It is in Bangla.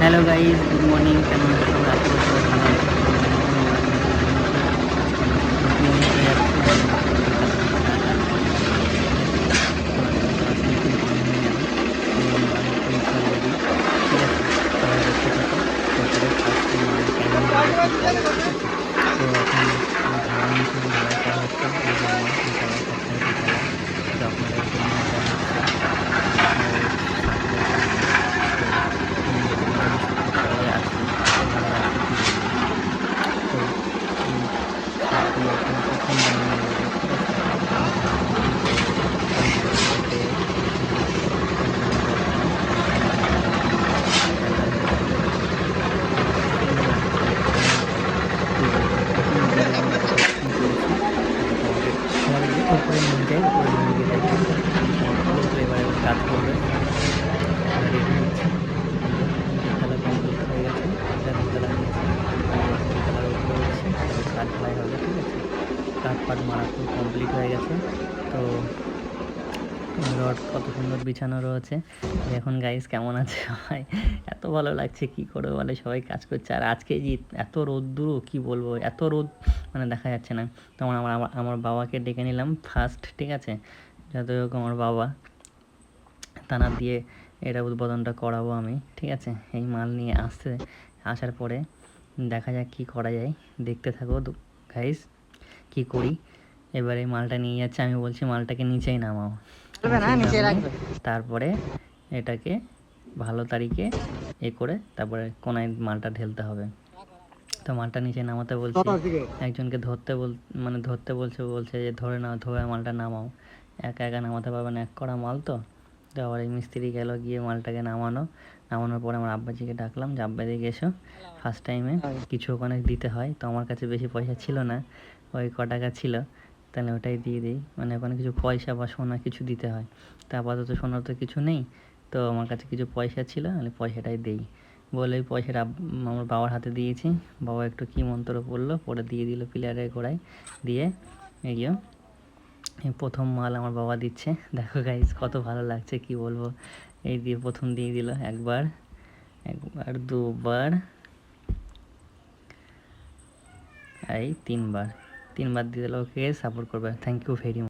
হ্যালো গাইজ গুড মর্নিং কেমন আছো সবাই আশা করি সবাই ভালো আছো উপরে নিয়ে যাই উপরে নিয়ে গিয়ে দেখি তো এবারে কাজ করবে রেডি হচ্ছে খেলা কমপ্লিট হয়ে গেছে এটা খেলা নিয়েছে খেলার উপরে কাজ খেলাই হবে ঠিক আছে? কাঠ পাট মারা কমপ্লিট হয়ে গেছে। তো রড কত সুন্দর বিছানো রয়েছে। এখন গাইস কেমন আছে সবাই। এত ভালো লাগছে কি করে বলে সবাই কাজ করছে। আর আজকে যে এত রোদ্দুরও কি বলব, এত রোদ মানে দেখা যাচ্ছে না। তখন আমার, আমার- আমার বাবাকে ডেকে নিলাম ফার্স্ট ঠিক আছে? যত হোক আমার বাবা তানা দিয়ে এটা উদ্বোধনটা করাবো আমি, ঠিক আছে? এই মাল নিয়ে আসতে আসার পরে দেখা যাক কি করা যায়। দেখতে থাকো গাইস কি করি? এবারে মালটা নিয়ে যাচ্ছে আমি বলছি মালটাকে নিচেই নামাও। তারপরে এটাকে ভালো তারিখে এ করে তারপরে কোনায় মালটা ঢেলতে হবে। তো মালটা নিচে নামাতে বলছি একজনকে ধরতে বল মানে ধরতে বলছে বলছে যে ধরে নাও ধরে মালটা নামাও। একা একা নামাতে পারবে না এক করা মাল তো। তো আবার এই মিস্ত্রি গেল গিয়ে মালটাকে নামানো। নামানোর পরে আমার আব্বাজিকে ডাকলাম যে আব্বা দিকে এসো ফার্স্ট টাইমে কিছু ওখানে দিতে হয় তো আমার কাছে বেশি পয়সা ছিল না ওই ক টাকা ছিল। তাহলে ওটাই দিয়ে দিই মানে ওখানে কিছু পয়সা বা সোনা কিছু দিতে হয়। তা আপাতত সোনার তো কিছু নেই তো আমার কাছে কিছু পয়সা ছিল আমি পয়সাটাই দিই। বলে ওই পয়সাটা আমার বাবার হাতে দিয়েছি। বাবা একটু কী মন্ত্র পড়ল পরে দিয়ে দিল পিলারের গোড়ায় দিয়ে এগিয়ে প্রথম মাল আমার বাবা দিচ্ছে। দেখো গাইজ কত ভালো লাগছে, কি বলব? এই দিয়ে প্রথম দিয়ে দিল একবার একবার, দুবার, এই তিনবার তিনবার দিয়ে দিল, ওকে সাপোর্ট করবে। Thank you very much